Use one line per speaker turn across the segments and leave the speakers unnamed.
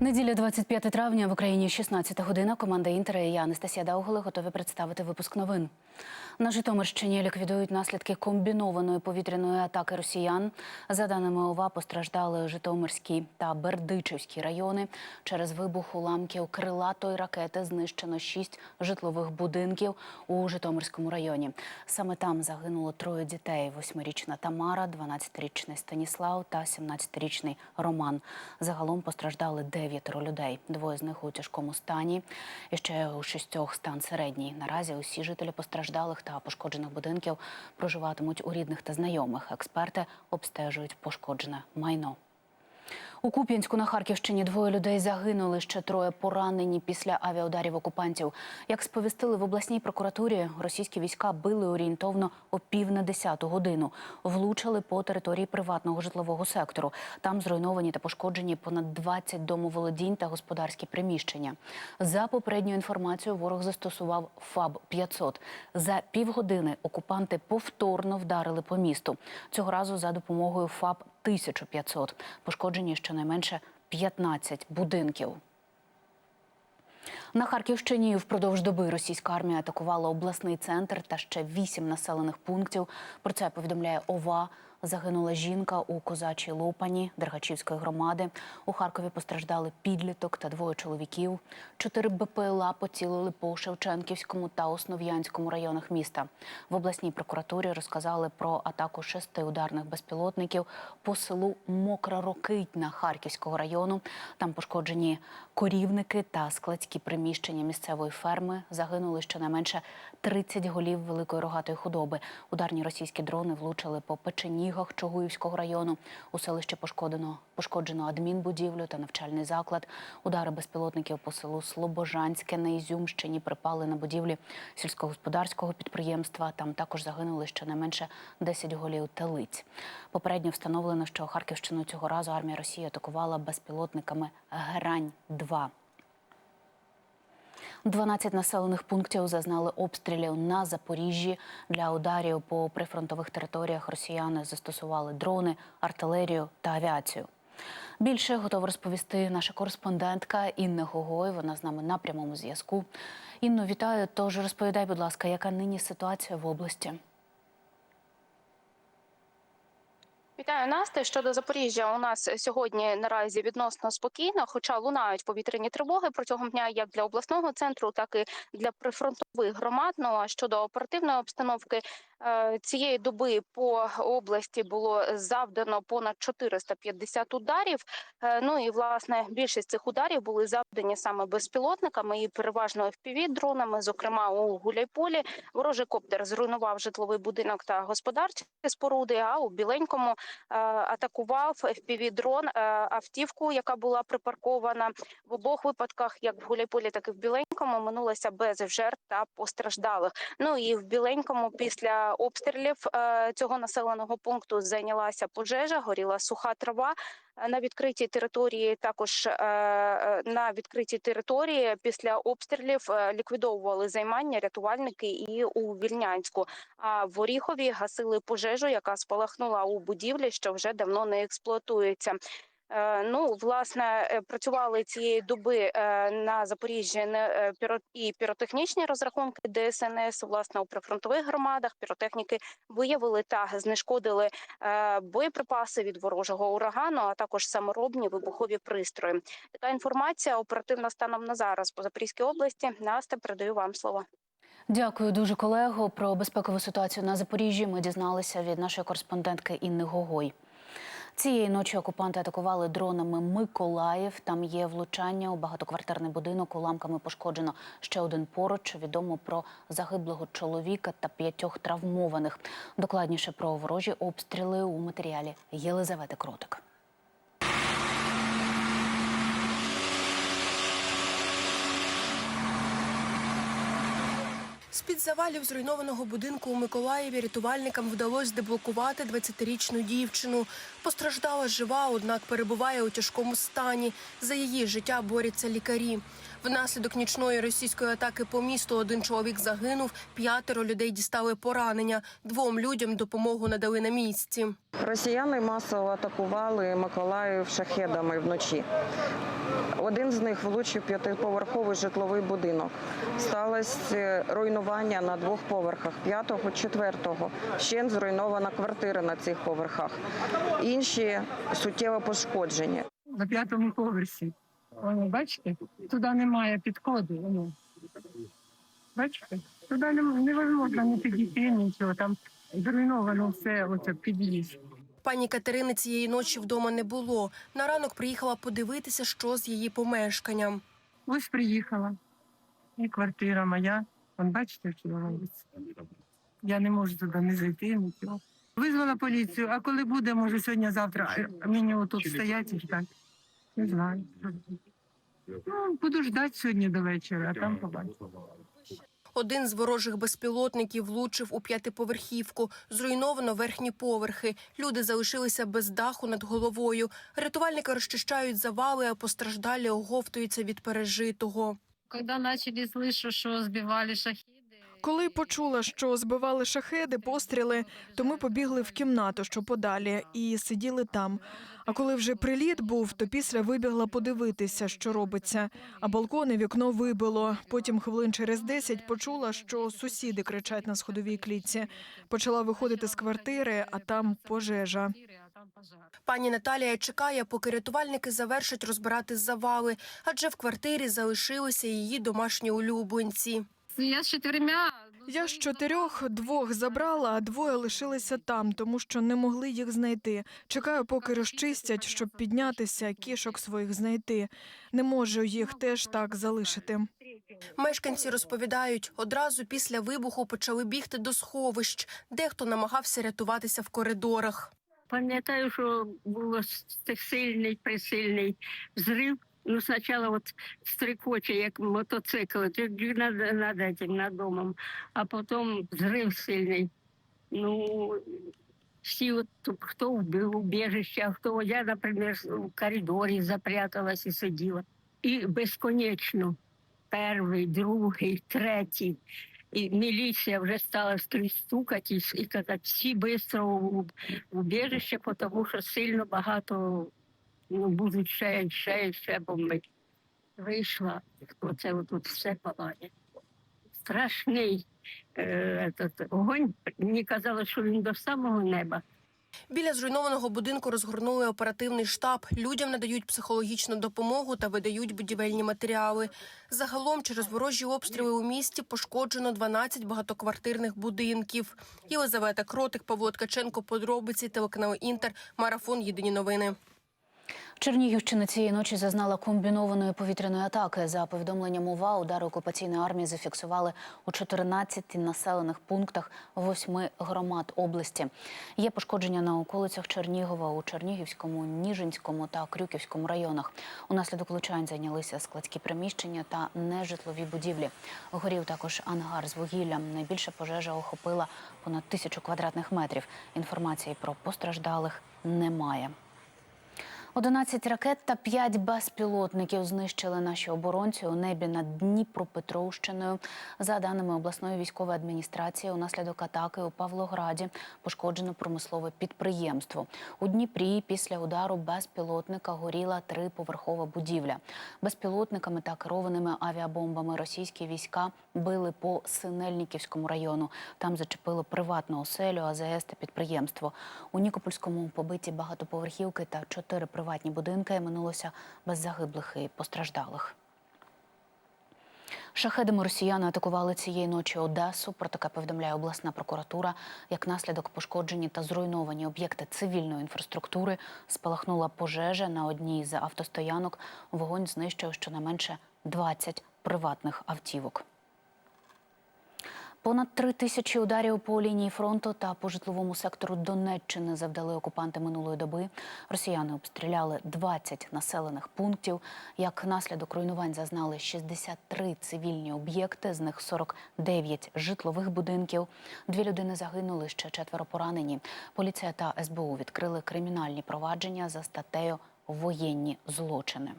Неділя 25 травня в Україні 16 година. Команда Інтера і я Анастасія Дауголи готові представити випуск новин. На Житомирщині ліквідують наслідки комбінованої повітряної атаки росіян. За даними ОВА, постраждали Житомирський та Бердичівський райони. Через вибух уламків крилатої ракети знищено шість житлових будинків у Житомирському районі. Саме там загинуло троє дітей: восьмирічна Тамара, 12-річний Станіслав та 17-річний Роман. Загалом постраждали дев'ятеро людей. Двоє з них у тяжкому стані. І ще у шістьох стан середній. Наразі усі жителі постраждалих та пошкоджених будинків проживатимуть у рідних та знайомих. Експерти обстежують пошкоджене майно. У Куп'янську на Харківщині двоє людей загинули, ще троє поранені після авіаударів окупантів. Як сповістили в обласній прокуратурі, російські війська били орієнтовно о пів на десяту годину. Влучили по території приватного житлового сектору. Там зруйновані та пошкоджені понад 20 домоволодінь та господарські приміщення. За попередньою інформацією, ворог застосував ФАБ 500 За півгодини окупанти повторно вдарили по місту. Цього разу за допомогою ФАБ 1500. Пошкоджені щонайменше 15 будинків. На Харківщині впродовж доби російська армія атакувала обласний центр та ще вісім населених пунктів. Про це повідомляє ОВА. Загинула жінка у козачій Лопані Дергачівської громади. У Харкові постраждали підліток та двоє чоловіків. Чотири БПЛА поцілили по Шевченківському та Основ'янському районах міста. В обласній прокуратурі розказали про атаку шести ударних безпілотників по селу Мокра Рокитня Харківського району. Там пошкоджені корівники та складські приміщення місцевої ферми. Загинули щонайменше 30 голів великої рогатої худоби. Ударні російські дрони влучили по печенігах Чогуївського району. У селищі пошкодено пошкоджено адмінбудівлю та навчальний заклад. Удари безпілотників по селу Слобожанське на Ізюмщині припали на будівлі сільськогосподарського підприємства. Там також загинули щонайменше 10 голів телиць. Попередньо встановлено, що Харківщину цього разу армія Росії атакувала безпілотниками Герань 2 12 населених пунктів зазнали обстрілів на Запоріжжі. Для ударів по прифронтових територіях росіяни застосували дрони, артилерію та авіацію. Більше готова розповісти наша кореспондентка Інна Гогой. Вона з нами на прямому зв'язку. Інно, вітаю. Тож розповідай, будь ласка, яка нині ситуація в області?
Вітаю Насте. Щодо Запоріжжя, у нас сьогодні наразі відносно спокійно, хоча лунають повітряні тривоги протягом дня як для обласного центру, так і для прифронтових громад. Ну а щодо оперативної обстановки цієї доби по області було завдано понад 450 ударів. Е, Ну і власне більшість цих ударів були завдані саме безпілотниками і переважно fpv дронами. Зокрема, у Гуляйполі ворожий коптер зруйнував житловий будинок та господарчі споруди. А у біленькому е, атакував FPV-дрон е, автівку, яка була припаркована в обох випадках, як в Гуляйполі, так і в Біленькому, минулося без жертв та постраждалих. Ну і в Біленькому після обстрілів е, цього населеного пункту зайнялася пожежа, горіла суха трава. Е, На відкритій території також е, на відкритій території після обстрілів ліквідовували займання рятувальники і у Вільнянську. А в Оріхові гасили пожежу, яка спалахнула у будівлі, що вже давно не експлуатується. Е, Ну, власне, е, працювали цієї доби е, на Запоріжжі і піротехнічні розрахунки ДСНС. Власне, у прифронтових громадах піротехніки виявили та знешкодили боєприпаси від ворожого урагану, а також саморобні вибухові пристрої. Така інформація оперативно станом на зараз по Запорізькій області. Настя, передаю вам слово.
Дякую дуже, колего. Про безпекову ситуацію на Запоріжжі ми дізналися від нашої кореспондентки Інни Гогой. Цієї ночі окупанти атакували дронами Миколаїв. Там є влучання у багатоквартирний будинок. Уламками пошкоджено ще один поруч. Відомо про загиблого чоловіка та п'ятьох травмованих. Докладніше про ворожі обстріли у матеріалі Єлизавети Кротик.
З-під завалів зруйнованого будинку у Миколаєві рятувальникам вдалося деблокувати 20-річну дівчину. Постраждала жива, однак перебуває у тяжкому стані. За її життя борються лікарі. Внаслідок нічної російської атаки по місту один чоловік загинув, п'ятеро людей дістали поранення. Двом людям допомогу надали на місці.
Росіяни масово атакували Миколаїв шахедами вночі. Один з них влучив п'ятиповерховий житловий будинок. Сталося руйнування на двох поверхах, п'ятого, четвертого. Ще зруйнована квартира на цих поверхах. Інші суттєво пошкоджені.
на п'ятому поверсі. Воно, бачите, туди немає підходу. Воно. Бачите, туди не- невозможно не підійти нічого. Там зруйновано все, оце під'їзд.
Пані Катерини цієї ночі вдома не було. На ранок приїхала подивитися, що з її помешканням.
Ось приїхала. І квартира моя. Вон, бачите, що робиться. Я не можу туди не зайти, нічого. Визвала поліцію, а коли буде, може сьогодні-завтра мені отут стоять і ждать. Не знаю. Ну, буду ждати сьогодні до вечора, а там побачу.
Один з ворожих безпілотників влучив у п'ятиповерхівку. Зруйновано верхні поверхи. Люди залишилися без даху над головою. Рятувальники розчищають завали, а постраждалі оговтуються від пережитого.
Коли почали слышу, що збивали шахиды.
Коли почула, що збивали шахеди, постріли, то ми побігли в кімнату, що подалі, і сиділи там. А коли вже приліт був, то після вибігла подивитися, що робиться. А балкони вікно вибило. Потім хвилин через десять почула, що сусіди кричать на сходовій клітці. Почала виходити з квартири, а там пожежа.
Пані Наталія чекає, поки рятувальники завершать розбирати завали, адже в квартирі залишилися її домашні улюбленці.
Я с четырьмя. ну,
Я з чотирьох двох забрала, а двоє лишилися там, тому що не могли їх знайти. Чекаю, поки розчистять, щоб піднятися, кішок своїх знайти. Не можу їх теж так залишити.
Мешканці розповідають, одразу після вибуху почали бігти до сховищ. Дехто намагався рятуватися в коридорах.
Пам'ятаю, що було сильний, присильний взрив. Ну, спочатку от стрикоче, як мотоцикл, над, над, этим, над домом, а потім взрив сильний. Ну, всі, от, хто в убіжище, а хто я, наприклад, в коридорі запряталась і сиділа. І безконечно перший, другий, третій. І міліція вже стала скрізь стукати і, і казати, всі швидко в убіжище, тому що сильно багато ну, будуть ще, ще, ще бомбити. Вийшла, оце тут все палає. Страшний е, этот, огонь. Мені казали, що він до самого неба.
Біля зруйнованого будинку розгорнули оперативний штаб. Людям надають психологічну допомогу та видають будівельні матеріали. Загалом через ворожі обстріли у місті пошкоджено 12 багатоквартирних будинків. Єлизавета Кротик, Павло Ткаченко, подробиці, телеканал Інтер, марафон. Єдині новини.
Чернігівщина цієї ночі зазнала комбінованої повітряної атаки. За повідомленням ОВА, удари окупаційної армії зафіксували у 14 населених пунктах восьми громад області. Є пошкодження на околицях Чернігова у Чернігівському, Ніжинському та Крюківському районах. Унаслідок влучань зайнялися складські приміщення та нежитлові будівлі. Горів також ангар з вугіллям. Найбільша пожежа охопила понад тисячу квадратних метрів. Інформації про постраждалих немає. 11 ракет та 5 безпілотників знищили наші оборонці у небі над Дніпропетровщиною. За даними обласної військової адміністрації, унаслідок атаки у Павлограді пошкоджено промислове підприємство. У Дніпрі після удару безпілотника горіла триповерхова будівля. Безпілотниками та керованими авіабомбами російські війська били по Синельниківському району. Там зачепило приватну оселю, АЗС та підприємство. У Нікопольському побиті багатоповерхівки та чотири приватні будинки минулося без загиблих і постраждалих. Шахедами росіяни атакували цієї ночі Одесу. Про таке повідомляє обласна прокуратура. Як наслідок пошкоджені та зруйновані об'єкти цивільної інфраструктури спалахнула пожежа на одній з автостоянок. Вогонь знищив щонайменше 20 приватних автівок. Понад три тисячі ударів по лінії фронту та по житловому сектору Донеччини завдали окупанти минулої доби. Росіяни обстріляли 20 населених пунктів. Як наслідок руйнувань зазнали 63 цивільні об'єкти, з них 49 житлових будинків. Дві людини загинули, ще четверо поранені. Поліція та СБУ відкрили кримінальні провадження за статтею воєнні злочини.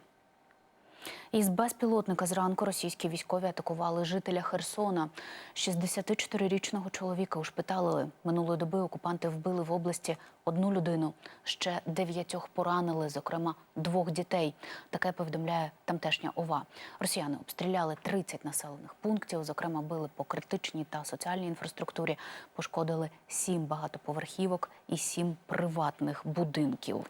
Із безпілотника зранку російські військові атакували жителя Херсона. 64-річного чоловіка ушпиталили. Минулої доби окупанти вбили в області одну людину. Ще дев'ятьох поранили, зокрема двох дітей. Таке повідомляє тамтешня ОВА. Росіяни обстріляли 30 населених пунктів, зокрема били по критичній та соціальній інфраструктурі, пошкодили сім багатоповерхівок і сім приватних будинків.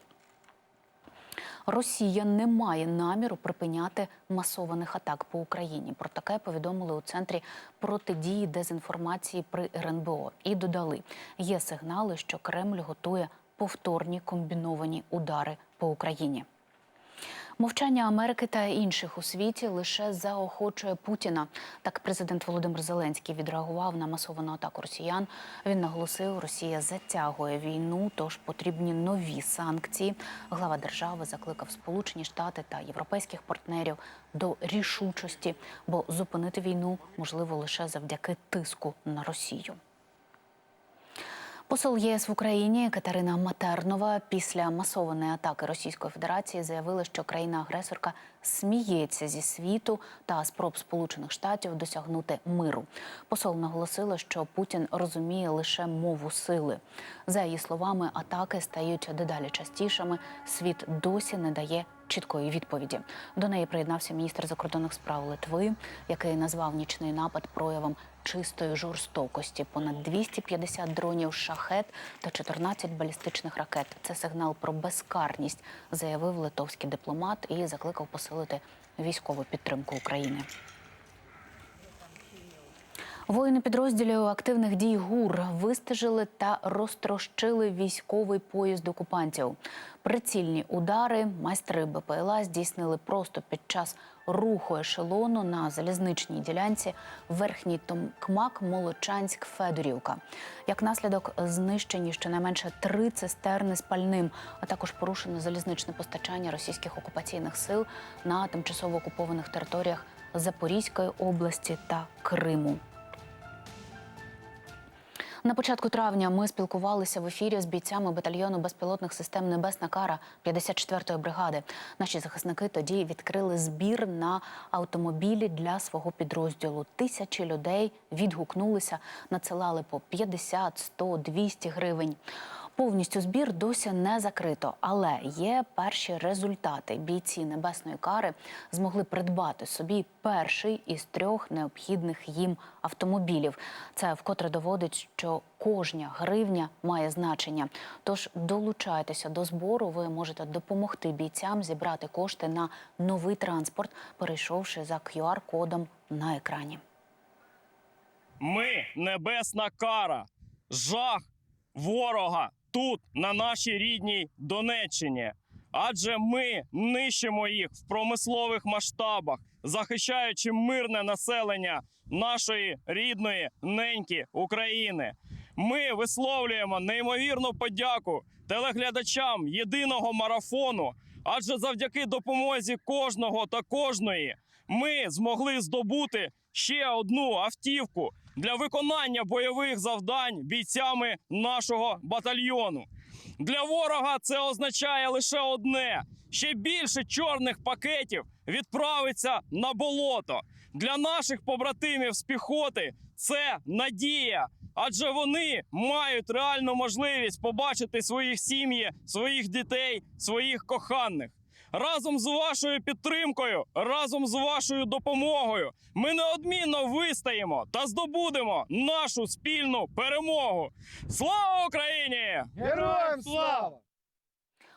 Росія не має наміру припиняти масованих атак по Україні. Про таке повідомили у центрі протидії дезінформації при РНБО і додали: є сигнали, що Кремль готує повторні комбіновані удари по Україні. Мовчання Америки та інших у світі лише заохочує Путіна. Так президент Володимир Зеленський відреагував на масовану атаку росіян. Він наголосив, Росія затягує війну, тож потрібні нові санкції. Глава держави закликав Сполучені Штати та європейських партнерів до рішучості, бо зупинити війну можливо лише завдяки тиску на Росію. Посол ЄС в Україні Катерина Матернова після масованої атаки Російської Федерації заявила, що країна-агресорка сміється зі світу та спроб Сполучених Штатів досягнути миру. Посол наголосила, що Путін розуміє лише мову сили. За її словами, атаки стають дедалі частішими. Світ досі не дає чіткої відповіді. До неї приєднався міністр закордонних справ Литви, який назвав нічний напад проявом чистої жорстокості. Понад 250 дронів шахет та 14 балістичних ракет. Це сигнал про безкарність, заявив литовський дипломат і закликав посилити військову підтримку України. Воїни підрозділів активних дій ГУР вистежили та розтрощили військовий поїзд окупантів. Прицільні удари майстри БПЛА здійснили просто під час руху ешелону на залізничній ділянці Верхній Томкмак Молочанськ Федорівка. Як наслідок знищені щонайменше три цистерни з пальним, а також порушено залізничне постачання російських окупаційних сил на тимчасово окупованих територіях Запорізької області та Криму. На початку травня ми спілкувалися в ефірі з бійцями батальйону безпілотних систем Небесна Кара 54-ї бригади. Наші захисники тоді відкрили збір на автомобілі для свого підрозділу. Тисячі людей відгукнулися, надсилали по 50, 100, 200 гривень. Повністю збір досі не закрито, але є перші результати. Бійці небесної кари змогли придбати собі перший із трьох необхідних їм автомобілів. Це вкотре доводить, що кожня гривня має значення. Тож долучайтеся до збору. Ви можете допомогти бійцям зібрати кошти на новий транспорт, перейшовши за QR-кодом на екрані.
Ми небесна кара, жах ворога тут, на нашій рідній Донеччині. Адже ми нищимо їх в промислових масштабах, захищаючи мирне населення нашої рідної неньки України. Ми висловлюємо неймовірну подяку телеглядачам єдиного марафону, адже завдяки допомозі кожного та кожної ми змогли здобути ще одну автівку для виконання бойових завдань бійцями нашого батальйону. Для ворога це означає лише одне: ще більше чорних пакетів відправиться на болото. Для наших побратимів з піхоти це надія, адже вони мають реальну можливість побачити своїх сім'ї, своїх дітей, своїх коханих. Разом з вашою підтримкою, разом з вашою допомогою, ми неодмінно вистоїмо та здобудемо нашу спільну перемогу. Слава Україні!
Героям слава!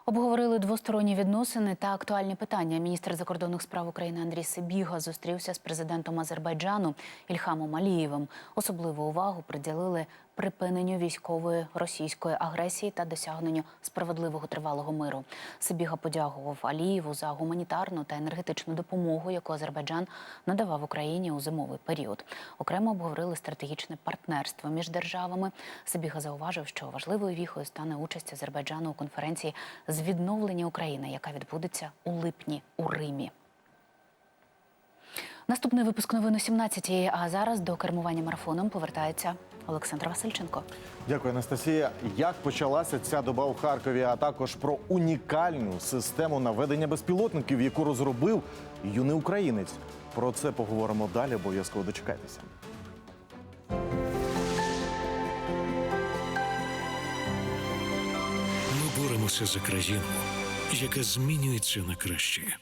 Обговорили двосторонні відносини та актуальні питання. Міністр закордонних справ України Андрій Сибіга зустрівся з президентом Азербайджану Ільхамом Алієвим. Особливу увагу приділили припиненню військової російської агресії та досягненню справедливого тривалого миру. Сибіга подякував Алієву за гуманітарну та енергетичну допомогу, яку Азербайджан надавав Україні у зимовий період. Окремо обговорили стратегічне партнерство між державами. Сибіга зауважив, що важливою віхою стане участь Азербайджану у конференції з відновлення України, яка відбудеться у липні у Римі. Наступний випуск новин о 17-й, а зараз до кермування марафоном повертається Олександр Васильченко.
Дякую, Анастасія. Як почалася ця доба у Харкові, а також про унікальну систему наведення безпілотників, яку розробив юний українець. Про це поговоримо далі. Обов'язково дочекайтеся.
Ми боремося за країну, яка змінюється на краще.